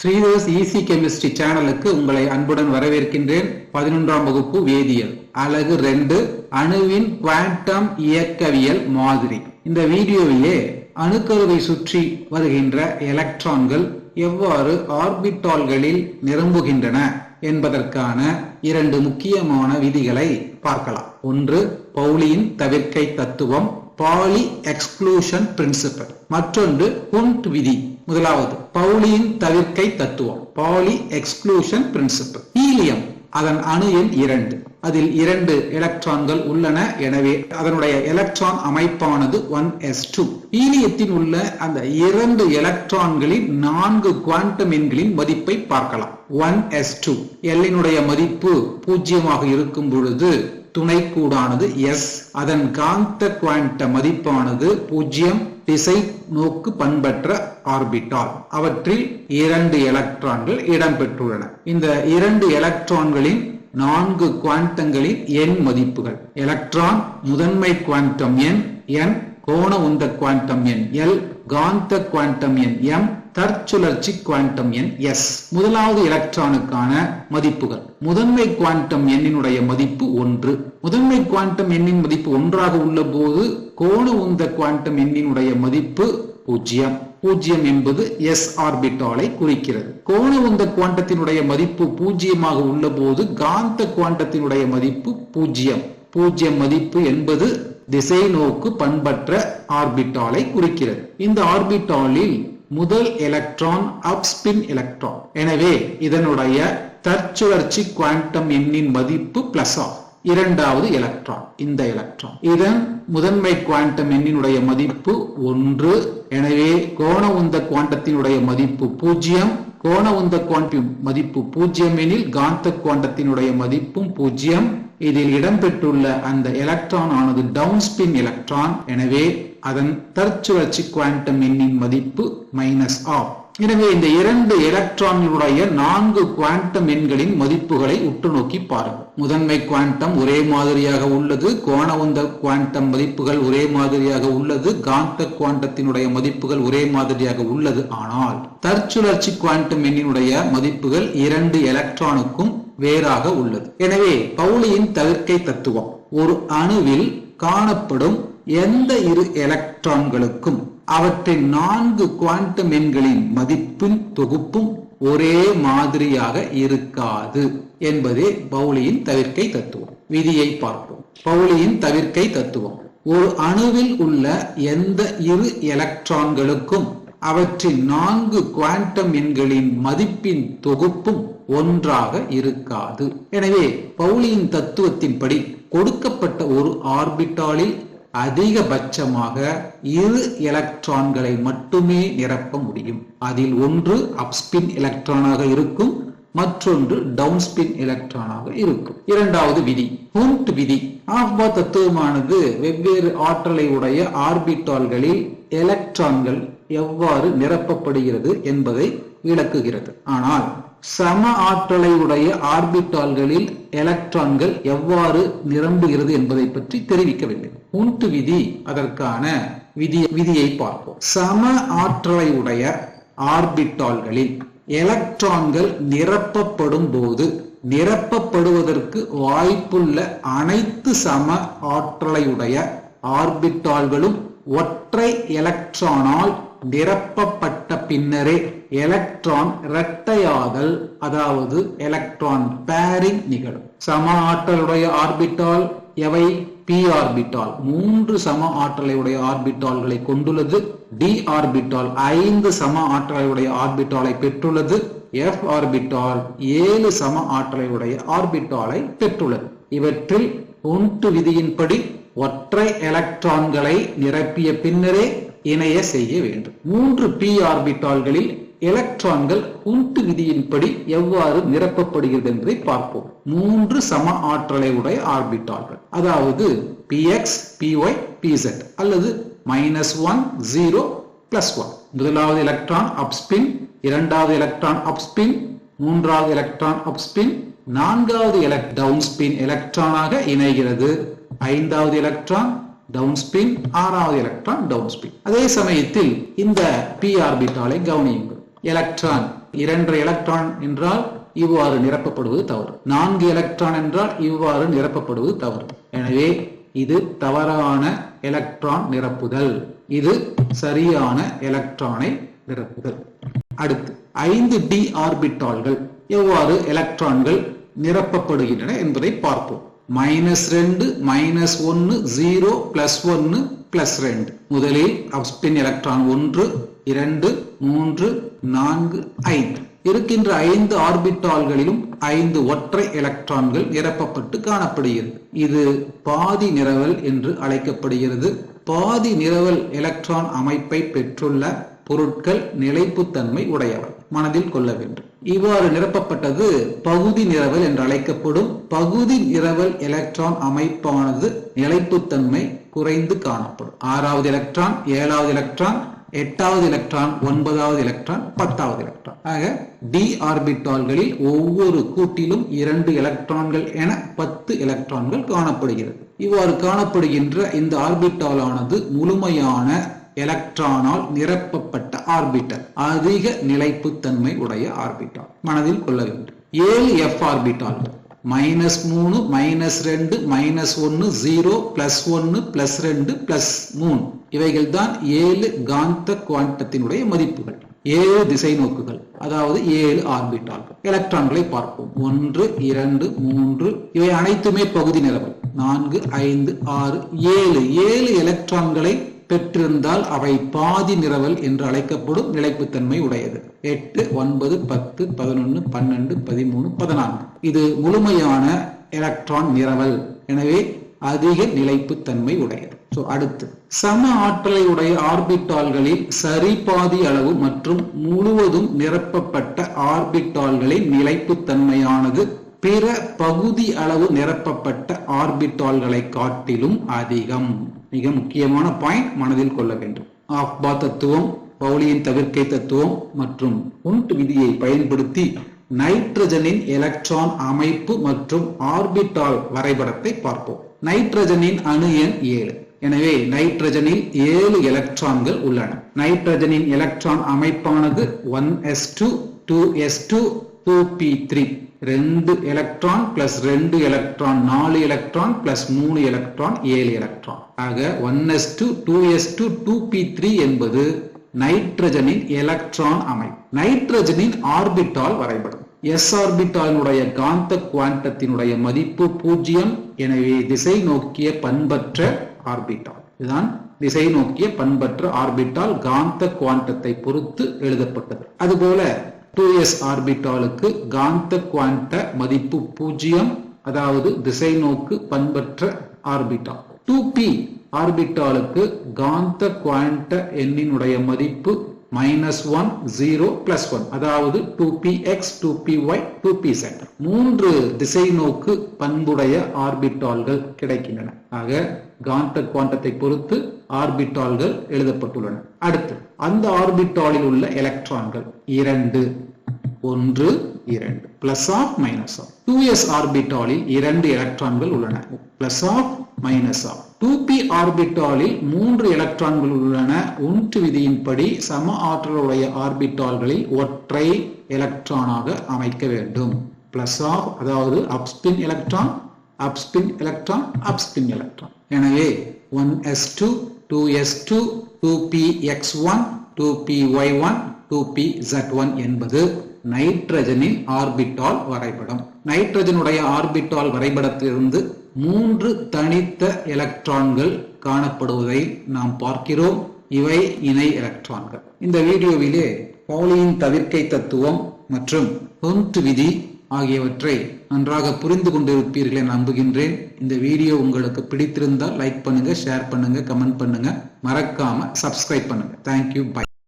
Sridhas easy chemistry சேனலுக்கு உங்களை அன்புடன் வரவேற்கின்றேன். பதினொன்றாம் வகுப்பு வேதியியல். அலகு ரெண்டு அணுவின் குவாண்டம் இயக்கவியல் மாதிரி. இந்த வீடியோவிலே அணுக்கருவை சுற்றி வருகின்ற எலக்ட்ரான்கள் எவ்வாறு ஆர்பிட்டால்களில் நிரம்புகின்றன என்பதற்கான இரண்டு முக்கியமான விதிகளை பார்க்கலாம். ஒன்று பவுலியின் தவிர்க்கை தத்துவம் பாலி எக்ஸ்க்ளூஷன் பிரின்சிபல் மற்றொன்று குண்ட் விதி. முதலாவது பவுலியின் தவிர்க்கை தத்துவம். பவுலி எக்ஸ்க்ளூஷன் பிரின்சிபல் ஹீலியம் அதன் அணு எண் இரண்டு. அதில் இரண்டு எலக்ட்ரான்கள் உள்ளன எனவே அதனுடைய எலக்ட்ரான் அமைப்பானது ஒன் எஸ் டூ ஈலியத்தில் உள்ள அந்த இரண்டு எலக்ட்ரான்களின் நான்கு குவாண்டம் எண்களின் மதிப்பை பார்க்கலாம். ஒன் எஸ் டூ எல்லினுடைய மதிப்பு பூஜ்ஜியமாக இருக்கும் பொழுது துணைக்கூடானது. எஸ் அதன் காந்த குவாண்ட மதிப்பானது பூஜ்ஜியம் திசை நோக்கு பண்பற்ற ஆர்பிட்டால். அவற்றில் இரண்டு எலக்ட்ரான்கள் இடம்பெற்றுள்ளன. இந்த இரண்டு எலக்ட்ரான்களின் நான்கு குவாண்டங்களின் எண் மதிப்புகள். எலக்ட்ரான் முதன்மை குவாண்டம் எண் என் கோண உந்த குவாண்டம் எண் எல் காந்த குவாண்டம் எண் எம் தற்சுழற்சி குவாண்டம் எண் எஸ் முதலாவது எலக்ட்ரானுக்கான மதிப்புகள். முதன்மை குவாண்டம் எண்ணினுடைய மதிப்பு ஒன்று. முதன்மை குவாண்டம் எண்ணின் மதிப்பு ஒன்றாக உள்ள போது கோணு உந்த குவாண்டம் எண்ணினுடைய மதிப்பு பூஜ்ஜியம். பூஜ்ஜியம் என்பது எஸ் ஆர்பிட்டாலை குறிக்கிறது. கோண உந்த குவாண்டத்தினுடைய மதிப்பு பூஜ்ஜியமாக உள்ள போது காந்த குவாண்டத்தினுடைய மதிப்பு பூஜ்ஜியம். பூஜ்ஜியம் மதிப்பு என்பது திசை நோக்கு பண்பற்ற ஆர்பிட்டாலை குறிக்கிறது. இந்த ஆர்பிட்டாலில் முதல் எலக்ட்ரான் அப்ஸ்பின் எலக்ட்ரான் எனவே இதனுடைய தற்சுழற்சி குவாண்டம் எண்ணின் மதிப்பு பிளஸ் ஆகும் இரண்டாவது எலக்ட்ரான் இந்த எலக்ட்ரான் இதன் முதன்மை குவாண்டம் எண்ணினுடைய மதிப்பு ஒன்று. எனவே கோண உந்த குவாண்டத்தினுடைய மதிப்பு பூஜ்ஜியம். கோண உந்த குவாண்டம் மதிப்பு பூஜ்ஜியம் எனில் காந்த குவாண்டத்தினுடைய மதிப்பும் பூஜ்ஜியம். இதில் இடம்பெற்றுள்ள அந்த எலக்ட்ரான் ஆனது டவுன் ஸ்பின் எலக்ட்ரான் எனவே அதன் தற்சுழற்சி குவாண்டம் எண்ணின் மதிப்பு மைனஸ் ஆஃப் எனவே இந்த இரண்டு எலக்ட்ரான்களுடைய நான்கு குவாண்டம் எண்களின் மதிப்புகளை உற்று நோக்கி பாருங்கள். முதன்மை குவாண்டம் ஒரே மாதிரியாக உள்ளது கோண உந்த குவாண்டம் மதிப்புகள் ஒரே மாதிரியாக உள்ளது காந்த குவாண்டத்தினுடைய மதிப்புகள் ஒரே மாதிரியாக உள்ளது. ஆனால் தற்சுழற்சி குவாண்டம் எண்ணினுடைய மதிப்புகள் இரண்டு எலக்ட்ரானுக்கும் வேறாக உள்ளது. எனவே பவுலியின் தவிர்க்கை தத்துவம் ஒரு அணுவில் காணப்படும் எந்த இரு எலக்ட்ரான்களுக்கும் அவற்றின் நான்கு குவாண்டம் எண்களின் மதிப்பின் தொகுப்பும் ஒரே மாதிரியாக இருக்காது என்பதே பவுலியின் தவிர்க்கை தத்துவம். விதியை பார்ப்போம். பவுலியின் தவிர்க்கை தத்துவம். ஒரு அணுவில் உள்ள எந்த இரு எலக்ட்ரான்களுக்கும் அவற்றின் நான்கு குவாண்டம் எண்களின் மதிப்பின் தொகுப்பும் ஒன்றாக இருக்காது. எனவே பவுலியின் தத்துவத்தின்படி கொடுக்கப்பட்ட ஒரு ஆர்பிட்டாலில் அதிகபட்சமாக இரு எலக்ட்ரான்களை மட்டுமே நிரப்ப முடியும். அதில் ஒன்று அப்ஸ்பின் எலக்ட்ரானாக இருக்கும் மற்றொன்று டவுன்ஸ்பின் எலக்ட்ரானாக இருக்கும். இரண்டாவது விதி ஹூண்ட் விதி. ஆஃபா தத்துவமானது வெவ்வேறு ஆற்றலை உடைய ஆர்பிட்டால்களில் எலக்ட்ரான்கள் எவ்வாறு நிரப்பப்படுகிறது என்பதை விளக்குகிறது. ஆனால் சம ஆற்றலை உடைய ஆர்பிட்டால்களில் எலக்ட்ரான்கள் எவ்வாறு நிரம்புகிறது என்பதை பற்றி தெரிவிக்கவில்லை. உண்டு விதி அதற்கான விதி விதியை பார்ப்போம். சம ஆற்றலை உடைய ஆர்பிட்டால்களில் எலக்ட்ரான்கள் நிரப்பப்படும் போது நிரப்பப்படுவதற்கு வாய்ப்புள்ள அனைத்து சம ஆற்றலையுடைய ஆர்பிட்டால்களும் ஒற்றை எலக்ட்ரானால் நிரப்பப்பட்ட பின்னரே எலக்ட்ரான் இரட்டையாதல் அதாவது எலக்ட்ரான் பேரிங் நிகழும். சம ஆற்றலுடைய ஆர்பிட்டால் எவை? பி ஆர்பிட்டால் மூன்று சம ஆற்றலையுடைய ஆர்பிட்டால்களை கொண்டுள்ளது. டி ஆர்பிட்டால் ஐந்து சம ஆற்றலையுடைய ஆர்பிட்டாலை பெற்றுள்ளது. எஃப் ஆர்பிட்டால் ஏழு சம ஆற்றலையுடைய ஆர்பிட்டாலை பெற்றுள்ளது. இவற்றில் ஒன்று விதியின்படி ஒற்றை எலக்ட்ரான்களை நிரப்பிய பின்னரே இணைய செய்ய வேண்டும். மூன்று பி ஆர்பிட்டால்களில் எலக்ட்ரான்கள் உண்டு விதியின்படி எவ்வாறு நிரப்பப்படுகிறது என்பதை பார்ப்போம். மூன்று சம ஆற்றலை உடைய ஆர்பிட்டால்கள் அதாவது p x p y p z அல்லது minus one zero plus one முதலாவது எலக்ட்ரான் அப்ஸ்பின் இரண்டாவது எலக்ட்ரான் அப்ஸ்பின் மூன்றாவது எலக்ட்ரான் அப்ஸ்பின் நான்காவது எலக்ட் டவுன் ஸ்பின் எலக்ட்ரானாக இணைகிறது. ஐந்தாவது எலக்ட்ரான் டவுன் ஸ்பின் ஆறாவது எலக்ட்ரான் டவுன் ஸ்பின் அதே சமயத்தில் இந்த பி ஆர்பிட்டாலை கவனியுங்கள். எலக்ட்ரான் இரண்டு எலக்ட்ரான் என்றால் இவ்வாறு நிரப்பப்படுவது தவறு. நான்கு எலக்ட்ரான் என்றால் இவ்வாறு நிரப்பப்படுவது தவறு. எனவே இது தவறான எலக்ட்ரான் நிரப்புதல். இது சரியான எலக்ட்ரானை நிரப்புதல். அடுத்து ஐந்து டி ஆர்பிட்டால்கள் எவ்வாறு எலக்ட்ரான்கள் நிரப்பப்படுகின்றன என்பதை பார்ப்போம். மைனஸ் ரெண்டு மைனஸ் ஒன்று ஜீரோ பிளஸ் ஒன்று பிளஸ் ரெண்டு. முதலில் ஸ்பின் எலக்ட்ரான் ஒன்று இரண்டு மூன்று நான்கு ஐந்து. இருக்கின்ற ஐந்து ஆர்பிட்டால்களிலும் ஐந்து ஒற்றை எலக்ட்ரான்கள் நிரப்பப்பட்டு காணப்படுகிறது. இது பாதி நிரவல் என்று அழைக்கப்படுகிறது. பாதி நிரவல் எலக்ட்ரான் அமைப்பை பெற்றுள்ள பொருட்கள் நிலைப்புத்தன்மை உடையவை. மனதில் கொள்ள வேண்டும். இவ்வாறு நிரப்பப்பட்டது பகுதி நிரவல் என்று அழைக்கப்படும் பகுதி நிரவல் எலக்ட்ரான் அமைப்பானது நிலைப்புத்தன்மை குறைந்து காணப்படும். ஆறாவது எலக்ட்ரான் ஏழாவது எலக்ட்ரான் எட்டாவது எலக்ட்ரான் ஒன்பதாவது எலக்ட்ரான் பத்தாவது எலக்ட்ரான் ஆக டி ஆர்பிட்டால்களில் ஒவ்வொரு கூட்டிலும் இரண்டு எலக்ட்ரான்கள் என பத்து எலக்ட்ரான்கள் காணப்படுகிறது. இவ்வாறு காணப்படுகின்ற இந்த ஆர்பிட்டாலானது முழுமையான எலக்ட்ரானால் நிரப்பப்பட்ட ஆர்பிட்டல் அதிக நிலைப்புத்தன்மை உடைய ஆர்பிட்டால் மனதில் கொள்ள வேண்டும். ஏழு எஃப் ஆர்பிட்டால்கள் மைனஸ் மூணு மைனஸ் ரெண்டு மைனஸ் ஒன்னு ஜீரோ பிளஸ் ஒன்னு பிளஸ் ரெண்டு பிளஸ் மூணு. இவைகள் தான் ஏழு காந்த குவாண்டத்தினுடைய மதிப்புகள். ஏழு திசை நோக்குகள் அதாவது ஏழு ஆர்பிட்டால்கள் எலக்ட்ரான்களை பார்ப்போம். ஒன்று இரண்டு மூன்று இவை அனைத்துமே பகுதி நிலவல் நான்கு ஐந்து ஆறு ஏழு. ஏழு எலக்ட்ரான்களை பெற்றிருந்தால் அவை பாதி நிரவல் என்று அழைக்கப்படும் நிலைப்புத்தன்மை உடையது. எட்டு ஒன்பது பத்து பதினொன்று பன்னெண்டு பதிமூணு பதினான்கு. இது முழுமையான எலக்ட்ரான் நிரவல். எனவே அதிக நிலைப்புத்தன்மை உடையது. ஸோ அடுத்து. சம ஆற்றலை உடைய ஆர்பிட்டால்களில் சரி பாதி அளவு மற்றும் முழுவதும் நிரப்பப்பட்ட ஆர்பிட்டால்களின் நிலைப்புத்தன்மையானது பிற பகுதி அளவு நிரப்பப்பட்ட ஆர்பிட்டால்களை காட்டிலும் அதிகம். மிக முக்கியமான பாயிண்ட் மனதில் கொள்ள வேண்டும். ஆஃபா தத்துவம் பவுலியின் தவிர்க்கை தத்துவம் மற்றும் உண்ட் விதியை பயன்படுத்தி நைட்ரஜனின் எலக்ட்ரான் அமைப்பு மற்றும் ஆர்பிட்டால் வரைபடத்தை பார்ப்போம். நைட்ரஜனின் அணு எண் ஏழு. எனவே நைட்ரஜனில் ஏழு எலக்ட்ரான்கள் உள்ளன. நைட்ரஜனின் எலக்ட்ரான் அமைப்பானது one s two two s two two p three ரெண்டு எலக்ட்ரான் பிளஸ் ரெண்டு எலக்ட்ரான் நாலு எலக்ட்ரான் பிளஸ் மூணு எலக்ட்ரான் ஏழு எலக்ட்ரான் ஆக one s two two s two two p three என்பது நைட்ரஜனின் எலக்ட்ரான் அமைப்பு. நைட்ரஜனின் ஆர்பிட்டால் வரைபடம். எஸ் ஆர்பிட்டாலினுடைய காந்த குவாண்டத்தினுடைய மதிப்பு பூஜ்ஜியம். எனவே திசை நோக்கிய பண்பற்ற ஆர்பிட்டால் இதுதான் திசை நோக்கிய பண்பற்ற ஆர்பிட்டால் காந்த குவாண்டத்தை பொறுத்து எழுதப்பட்டது. அதுபோல டூ எஸ் ஆர்பிட்டாலுக்கு காந்த குவாண்ட மதிப்பு பூஜ்ஜியம் அதாவது திசை நோக்கு பண்பற்ற ஆர்பிட்டால் டூ பி ஆர்பிட்டாலுக்கு காந்த குவாண்ட எண்ணினுடைய மதிப்பு minus one zero plus one அதாவது two p x two p y two p z மூன்று திசை நோக்கு பண்புடைய ஆர்பிட்டால்கள் கிடைக்கின்றன. ஆக காந்த குவாண்டத்தை பொறுத்து ஆர்பிட்டால்கள் எழுதப்பட்டுள்ளன. அடுத்து அந்த ஆர்பிட்டாலில் உள்ள எலக்ட்ரான்கள் இரண்டு ஒன்று இரண்டு. Plus half minus half two s ஆர்பிட்டாலில் இரண்டு எலக்ட்ரான்கள் உள்ளன. Plus half minus half two p ஆர்பிட்டாலில் மூன்று எலக்ட்ரான்கள் உள்ளன. ஒன்று விதியின்படி சம ஆற்றலுடைய ஆர்பிட்டால்களில் ஒற்றை எலக்ட்ரானாக அமைக்க வேண்டும். பிளஸ் ஆஃப் அதாவது up spin electron up spin electron, up spin electron எனவே one s two two s two two p x one two p y one two p z one என்பது நைட்ரஜனின் ஆர்பிட்டால் வரைபடம். நைட்ரஜனுடைய ஆர்பிட்டால் வரைபடத்திலிருந்து மூன்று தனித்த எலக்ட்ரான்கள் காணப்படுவதை நாம் பார்க்கிறோம். இவை இணை எலக்ட்ரான்கள். இந்த வீடியோவிலே பவுலியின் தவிர்க்கை தத்துவம் மற்றும் தொன்று விதி ஆகியவற்றை நன்றாக புரிந்து கொண்டிருப்பீர்கள் நம்புகின்றேன். இந்த வீடியோ உங்களுக்கு பிடித்திருந்தால் லைக் பண்ணுங்க ஷேர் பண்ணுங்க கமெண்ட் பண்ணுங்க. மறக்காம சப்ஸ்கிரைப் பண்ணுங்க. Thank you bye